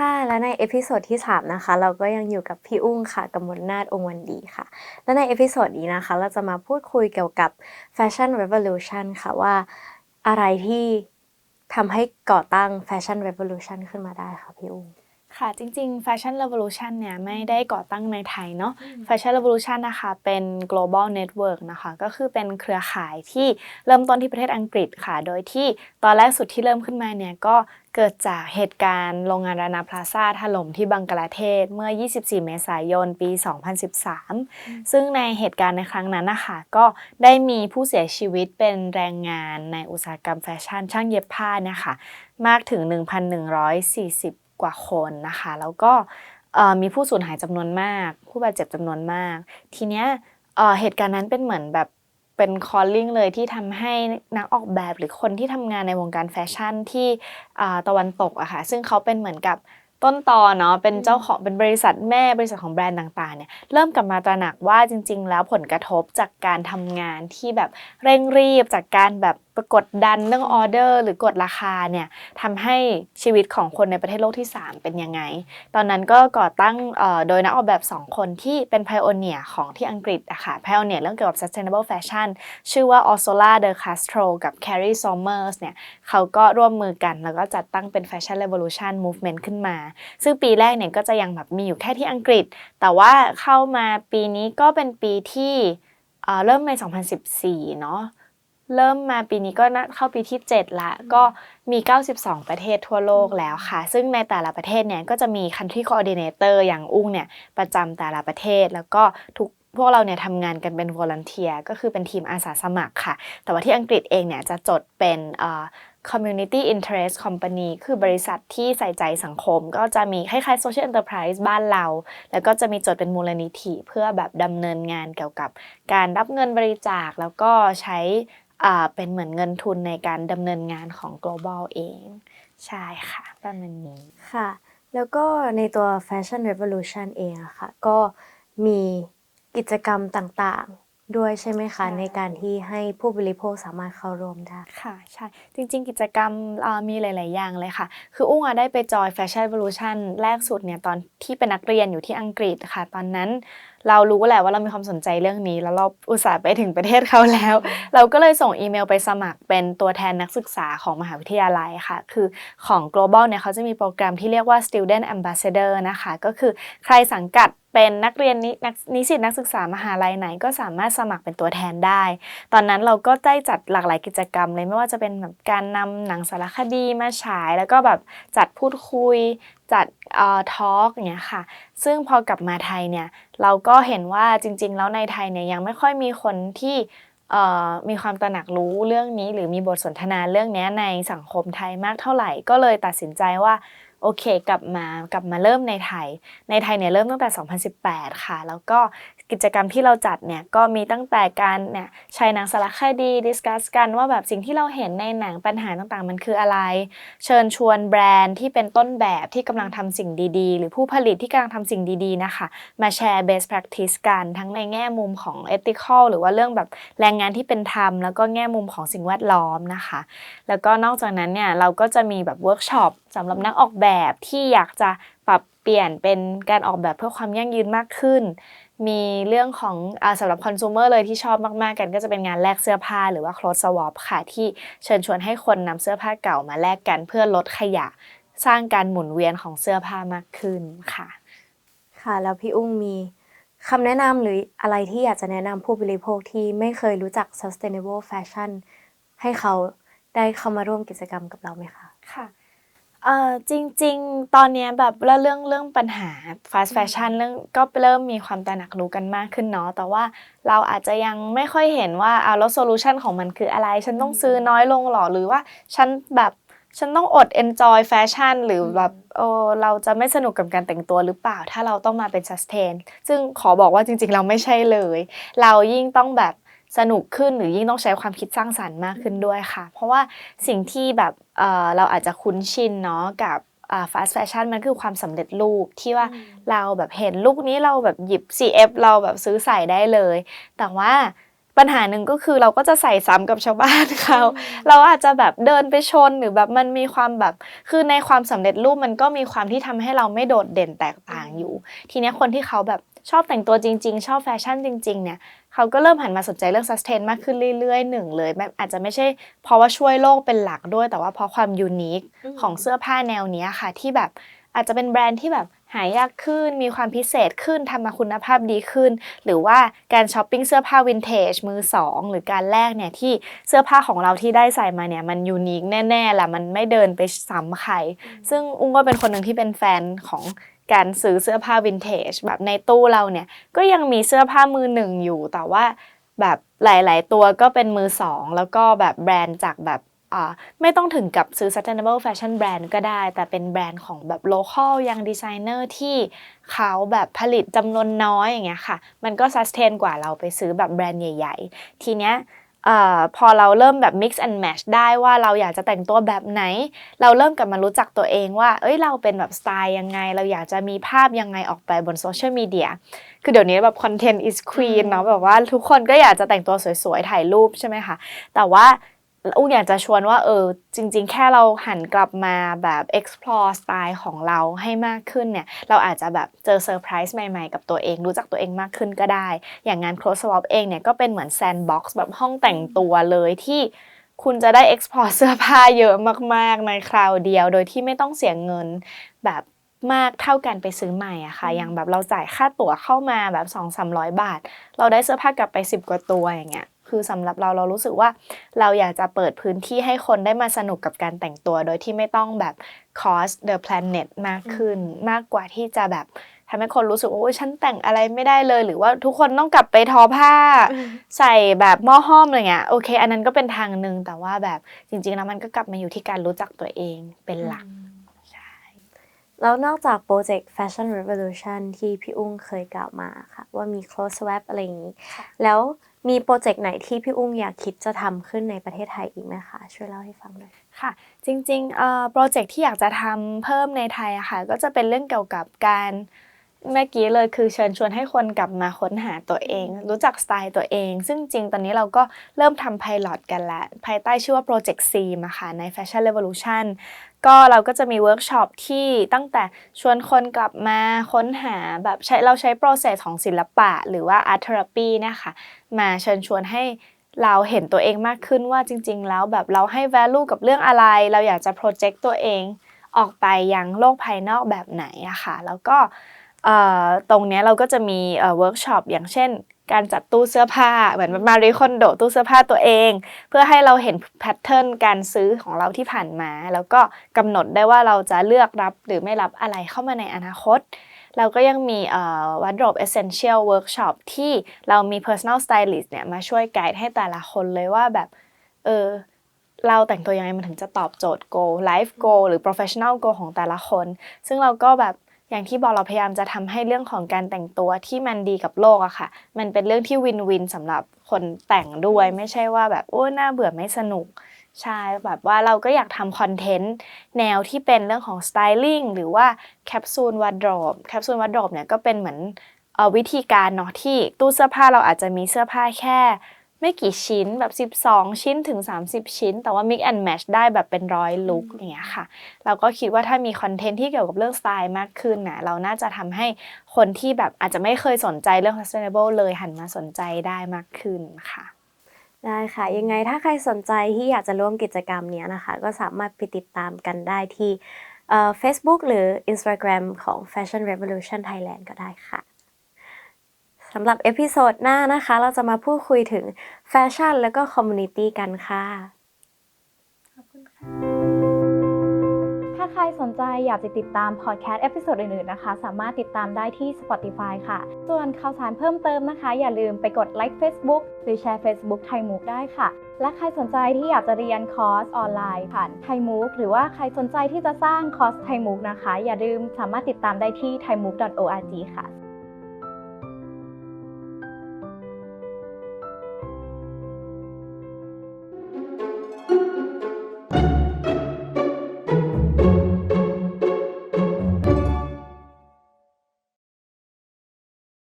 ค่ะและในเอพิโซดที่3นะคะเราก็ยังอยู่กับพี่อุ้งค่ะกมลนาฏองวันดีค่ะ และในเอพิโซดนี้นะคะ เราจะมาพูดคุยเกี่ยวกับ Fashion Revolution ค่ะว่าอะไรที่ทำให้ก่อตั้ง Fashion Revolution ขึ้นมาได้ค่ะพี่อุ้ง ค่ะจริงๆ Fashion Revolution เนี่ยไม่ได้ก่อตั้งในไทยเนาะ Fashion Revolution นะคะเป็น global network นะคะก็คือเป็นเครือข่ายที่เริ่มต้นที่ประเทศอังกฤษค่ะ โดยที่ตอนแรกสุดที่เริ่มขึ้นมาเนี่ยก็เกิดจากเหตุการณ์โรงงานรานาพลาซาถล่มที่บังกลาเทศเมื่อ 24 เมษายน ปี 2013 ซึ่งในเหตุการณ์ในครั้งนั้นนะคะก็ได้มีผู้เสียชีวิตเป็นแรงงานในอุตสาหกรรมแฟชั่นช่างเย็บผ้าเนี่ยค่ะมากถึง 1,140 กว่าคนนะคะ แล้วก็เอ่อมีผู้สูญหายจำนวนมาก ผู้บาดเจ็บจำนวนมาก ทีเนี้ยเอ่อเหตุการณ์นั้นเป็นเหมือนแบบเป็น calling เลยที่ทำให้นักออกแบบหรือคนที่ทำงานในวงการแฟชั่นที่อ่าตะวันตกอะค่ะซึ่งเขาเป็นเหมือนกับต้นตอเนาะเป็นเจ้าของเป็นบริษัทแม่บริษัทของแบรนด์ต่างๆเนี่ยเริ่มกลับมาตระหนักว่าจริง ๆ แล้วผลกระทบจากการทำงานที่แบบเร่งรีบจากการแบบประ กดดันเรื่องออเดอร์ หรือกดราคาเนี่ยทำให้ชีวิตของคนในประเทศโลกที่ 3 เป็นยังไง ตอนนั้นก็ก่อตั้งโดยนักออกแบบ 2 คนที่เป็น pioneer ของที่อังกฤษอะค่ะ pioneer เรื่องเกี่ยวกับ sustainable fashion ชื่อว่า Orsola de Castro กับ Carrie Somers เนี่ยเขาก็ร่วมมือกัน แล้วก็จัดตั้งเป็น fashion revolution movement ขึ้นมา ซึ่งปีแรกเนี่ยก็จะยังแบบมีอยู่แค่ที่อังกฤษ แต่ว่าเข้ามาปีนี้ก็เป็นปีที่เอ่อเริ่มใน 2014 เนาะ เริ่มมาปีนี้ก็น่าเข้าปีที่ 7 ละ ก็มี 92 ประเทศทั่วโลกแล้วค่ะ ซึ่งในแต่ละประเทศเนี่ยก็จะมี country coordinator อย่างอุ้งเนี่ยประจำแต่ละประเทศแล้วก็ทุกพวกเราเนี่ยทำงานกันเป็น volunteer ก็คือเป็นทีมอาสาสมัครค่ะ แต่ว่าที่อังกฤษเองเนี่ยจะจดเป็นเอ่อ community interest company คือบริษัทที่ใส่ใจสังคม ก็จะมีคล้ายๆ social enterprise บ้านเรา แล้วก็จะมีจดเป็นมูลนิธิเพื่อแบบดำเนินงานเกี่ยวกับการรับเงินบริจาคแล้วก็ใช้อ่า เป็นเหมือนเงินทุนในการดำเนินงานของ global เอง ใช่ค่ะประมาณนี้ค่ะ แล้วก็ในตัว Fashion Revolution เองอะค่ะ ก็มีกิจกรรมต่างๆ ด้วยใช่ไหมคะใช่ในการที่ให้ผู้บริโภคสามารถเข้าร่วมได้ค่ะใช่จริง ๆ กิจกรรมเอ่อมีหลาย ๆ อย่างเลยค่ะ คืออุ้งอะได้ไปจอย Fashion Revolution แรกสุดเนี่ยตอนที่เป็นนักเรียนอยู่ที่อังกฤษค่ะ ตอนนั้นเรารู้แหละว่าเรามีความสนใจเรื่องนี้ แล้วเราอุตส่าห์ไปถึงประเทศเขาแล้ว เราก็เลยส่งอีเมลไปสมัครเป็นตัวแทนนักศึกษาของมหาวิทยาลัยค่ะ คือของ global เนี่ยเขาจะมีโปรแกรมที่เรียกว่า student ambassador นะคะ ก็คือใครสังกัด เป็นนักเรียนนินิสิตนักศึกษามหาลัยไหนก็สามารถสมัครเป็นตัวแทนได้ ตอนนั้นเราก็ได้จัดหลากหลายกิจกรรมเลยไม่ว่าจะเป็นแบบการนำหนังสารคดีมาฉาย แล้วก็แบบจัดพูดคุย จัดเอ่อทอล์กอย่างเงี้ยค่ะ ซึ่งพอกลับมาไทยเนี่ยเราก็เห็นว่าจริง ๆ แล้วในไทยเนี่ยยังไม่ค่อยมีคนที่มีความตระหนักรู้เรื่องนี้หรือมีบทสนทนาเรื่องนี้ในสังคมไทยมากเท่าไหร่ ก็เลยตัดสินใจว่า โอเค กลับมากลับมาเริ่มในไทย ในไทยเนี่ยเริ่มตั้งแต่ 2018 ค่ะ แล้วก็ กิจกรรมที่เราจัดเนี่ยก็มีตั้งแต่การเนี่ยใช้หนังสารคดีดิสคัสกันว่าแบบสิ่งที่เราเห็นในหนังปัญหาต่างๆ มันคืออะไร เชิญชวนแบรนด์ที่เป็นต้นแบบที่กำลังทำสิ่งดีๆ หรือผู้ผลิตที่กำลังทำสิ่งดีๆนะคะมาแชร์ best practice กันทั้งในแง่มุมของ ethical หรือว่าเรื่องแบบแรงงานที่เป็นธรรมแล้วก็แง่มุมของสิ่งแวดล้อมนะคะ แล้วก็นอกจากนั้นเนี่ยเราก็จะมีแบบเวิร์กช็อปสำหรับนักออกแบบที่อยากจะปรับ ปลี่ยนเป็นการออกแบบเพื่อความยั่งยืนมากขึ้น มีเรื่องของอาสำหรับคอน sumer เลยที่ชอบมาก ๆ กันก็จะเป็นงานแลกเสื้อผ้าหรือว่า clothes swap ค่ะ ที่เชิญชวนให้คนนำเสื้อผ้าเก่ามาแลกกันเพื่อลดขยะ สร้างการหมุนเวียนของเสื้อผ้ามากขึ้นค่ะ ค่ะ แล้วพี่อุ้งมีคำแนะนำหรืออะไรที่อยากจะแนะนำผู้บริโภคที่ไม่เคยรู้จัก sustainable fashion ให้เขาได้เข้ามาร่วมกิจกรรมกับเราไหมคะ ค่ะ เอ่อจริง ๆ ตอนเนี้ยแบบเรื่องเรื่องเรื่องปัญหา fast fashion เรื่องก็เริ่มมีความตระหนักรู้กันมากขึ้นเนาะแต่ว่าเราอาจจะยังไม่ค่อยเห็นว่าเอาแล้วโซลูชันของมันคืออะไร ฉันต้องซื้อน้อยลงหรอหรือว่าฉันแบบฉันต้องอด enjoy fashion หรือแบบเออเราจะไม่สนุกกับการแต่งตัวหรือเปล่า ถ้าเราต้องมาเป็น sustain ซึ่งขอบอกว่าจริง ๆ เราไม่ใช่เลย เรายิ่งต้องแบบสนุกขึ้นหรือยิ่งต้องใช้ความคิดสร้างสรรค์มากขึ้นด้วยค่ะ เพราะว่าสิ่งที่แบบ เอ่อเราอาจจะคุ้นชินเนาะกับอ่า fast fashion มันคือความสำเร็จรูปที่ว่าเราแบบเห็นลุคนี้เราแบบหยิบ CF เราแบบซื้อใส่ได้เลย แต่ว่าปัญหาหนึ่งก็คือเราก็จะใส่ซ้ำกับชาวบ้านเขาเราอาจจะแบบเดินไปชนหรือแบบมันมีความแบบคือในความสำเร็จรูปมันก็มีความที่ทำให้เราไม่โดดเด่นแตกต่างอยู่ ทีเนี้ยคนที่เขาแบบชอบแต่งตัวจริง ๆ ชอบแฟชั่นจริง ๆ เนี่ย เขาก็เริ่มหันมาสนใจเรื่อง sustain มากขึ้นเรื่อยๆหนึ่งเลยแบบอาจจะไม่ใช่เพราะว่าช่วยโลกเป็นหลักด้วย แต่ว่าเพราะความยูนิคอืมของเสื้อผ้าแนวเนี้ยค่ะ ที่แบบอาจจะเป็นแบรนด์ที่แบบหายากขึ้น มีความพิเศษขึ้นทำมาคุณภาพดีขึ้น หรือว่าการช้อปปิ้งเสื้อผ้าวินเทจมือสองหรือการแลกเนี่ยที่เสื้อผ้าของเราที่ได้ใส่มาเนี่ยมันยูนิคแน่ๆแหละมันไม่เดินไปซ้ำใคร ซึ่งอุ้งก็เป็นคนหนึ่งที่เป็นแฟนของ การซื้อเสื้อผ้าวินเทจแบบในตู้เราเนี่ยก็ยังมีเสื้อผ้ามือหนึ่งอยู่ แต่ว่าแบบหลาย ๆ ตัวก็เป็นมือสองแล้วก็แบบแบรนด์จากแบบอ่าไม่ต้องถึงกับซื้อ sustainable fashion brand ก็ได้ แต่เป็นแบรนด์ของแบบ local ยังดีไซเนอร์ที่เขาแบบผลิตจำนวนน้อยอย่างเงี้ยค่ะ มันก็ sustain กว่าเราไปซื้อแบบแบรนด์ใหญ่ ๆ ทีเนี้ย อ่อพอเราเริ่มแบบ mix and match ได้ว่าเราอยากจะแต่งตัวแบบไหน เราเริ่มกลับมารู้จักตัวเองว่า เอ้ยเราเป็นแบบสไตล์ยังไง เราอยากจะมีภาพยังไงออกไปบนโซเชียลมีเดีย คือเดี๋ยวนี้แบบ content is queen เนาะแบบว่าทุกคนก็อยากจะแต่งตัวสวยๆ ถ่ายรูปใช่ไหมคะ แต่ว่า อุ้งอยากจะชวนว่าเออจริง ๆ แค่เราหันกลับมาแบบ explore สไตล์ของเราให้มากขึ้นเนี่ย เราอาจจะแบบเจอเซอร์ไพรส์ใหม่ๆ กับตัวเอง รู้จักตัวเองมากขึ้นก็ได้ อย่างงาน close swap เองเนี่ย ก็เป็นเหมือน sandbox แบบห้องแต่งตัวเลยที่คุณจะได้ export เสื้อผ้าเยอะมากๆ ในคราวเดียว โดยที่ไม่ต้องเสียเงินแบบมากเท่ากันไปซื้อใหม่อะค่ะ อย่างแบบเราจ่ายค่าตั๋วเข้ามาแบบ2-300 บาท เราได้เสื้อผ้ากลับไป 10 กว่าตัวอย่างเงี้ย คือสำหรับเราเรารู้สึกว่า เราอยากจะเปิดพื้นที่ให้คนได้มาสนุกกับการแต่งตัว โดยที่ไม่ต้องแบบ cost the planet มากขึ้น มากกว่าที่จะแบบทำให้คนรู้สึกว่าโอ้ยฉันแต่งอะไรไม่ได้เลย หรือว่าทุกคนต้องกลับไปทอผ้า ใส่แบบหม้อห้อมอะไรเงี้ยโอเค อันนั้นก็เป็นทางหนึ่งแต่ว่าแบบจริงๆแล้วมันก็กลับมาอยู่ที่การรู้จักตัวเองเป็นหลักใช่ แล้วนอกจากโปรเจกต์ Fashion Revolution ที่พี่อุ้งเคยกล่าวมาค่ะ ว่ามี Close Swap อะไรอย่างนี้ค่ะแล้วมีโปรเจกต์ไหนที่พี่อุ้งอยากคิดจะทำขึ้นในประเทศไทยอีกไหมคะ ช่วยเล่าให้ฟังหน่อยค่ะ จริงๆเอ่อโปรเจกต์ที่อยากจะทำเพิ่มในไทยอะค่ะ ก็จะเป็นเรื่องเกี่ยวกับการเมื่อกี้เลยคือเชิญชวนให้คนกลับมาค้นหาตัวเอง รู้จักสไตล์ตัวเอง ซึ่งจริงตอนนี้เราก็เริ่มทำไพลอตกันแล้ว ภายใต้ชื่อว่า Project C มาค่ะใน Fashion Revolution ก็เราก็จะมีเวิร์กช็อปที่ตั้งแต่ชวนคนกลับมาค้นหาแบบใช้เราใช้โปรเซสของศิลปะหรือว่า art therapy เนี่ยค่ะมาเชิญชวนให้เราเห็นตัวเองมากขึ้นว่าจริง ๆ แล้วแบบเราให้ value กับเรื่องอะไร เราอยากจะ project ตัวเองออกไปยังโลกภายนอกแบบไหนอะค่ะแล้วก็ ตรงนี้เราก็จะมีเวิร์กช็อปอย่างเช่น การจัดตู้เสื้อผ้าเหมือนมารีคอนโดตู้เสื้อผ้าตัวเอง เพื่อให้เราเห็นแพทเทิร์นการซื้อของเราที่ผ่านมา แล้วก็กำหนดได้ว่าเราจะเลือกรับหรือไม่รับอะไรเข้ามาในอนาคต เราก็ยังมีเอ่อ wardrobe essential workshop ที่เรามี personal stylist เนี่ยมาช่วยไกด์ให้แต่ละคนเลยว่าแบบเออเราแต่งตัวยังไงมันถึงจะตอบโจทย์ goal life goal หรือ professional goal ของแต่ละคน ซึ่งเราก็แบบ อย่างที่บอกเราพยายามจะทำให้เรื่องของการแต่งตัวที่มันดีกับโลกอะค่ะ มันเป็นเรื่องที่วินวินสำหรับคนแต่งด้วย ไม่ใช่ว่าแบบโอ้น่าเบื่อไม่สนุกใช่แบบว่าเราก็อยากทำคอนเทนต์แนวที่เป็นเรื่องของสไตลิ่งหรือว่าแคปซูลว a ร์ดรอปแคปซูลว a ร์ดรอปเนี่ยก็เป็นเหมือนเอ่อวิธีการเนาะที่ตู้เสื้อผ้าเราอาจจะมีเสื้อผ้าแค่ ไม่กี่ชิ้นแบบ 12 ชิ้นถึง 30 ชิ้น แต่ว่า mix and match ได้แบบเป็นร้อยลุคอย่างเงี้ยค่ะ เราก็คิดว่าถ้ามีคอนเทนต์ที่เกี่ยวกับเรื่องสไตล์มากขึ้นนะเราน่าจะทำให้คนที่แบบอาจจะไม่เคยสนใจเรื่อง sustainable เลยหันมาสนใจได้มากขึ้นค่ะได้ค่ะ ยังไงถ้าใครสนใจที่อยากจะร่วมกิจกรรมเนี้ยนะคะ ก็สามารถไปติดตามกันได้ที่เอ่อ Facebook หรือ Instagram ของ Fashion Revolution Thailand ก็ได้ค่ะ สำหรับเอพิโซดหน้านะคะ เราจะมาพูดคุยถึงแฟชั่นแล้วก็คอมมูนิตี้กันค่ะ ถ้าใครสนใจอยากจะติดตามพอดแคสต์เอพิโซดอื่นๆนะคะ สามารถติดตามได้ที่ Spotify ค่ะ ส่วนข่าวสารเพิ่มเติมนะคะ อย่าลืมไปกดไลค์ Facebook หรือแชร์ Facebook ไทยมุกได้ค่ะ และใครสนใจที่อยากจะเรียนคอร์สออนไลน์ผ่านไทยมุกหรือว่าใครสนใจที่จะสร้างคอร์สไทยมุกนะคะ อย่าลืมสามารถติดตามได้ที่ thaimook.org ค่ะ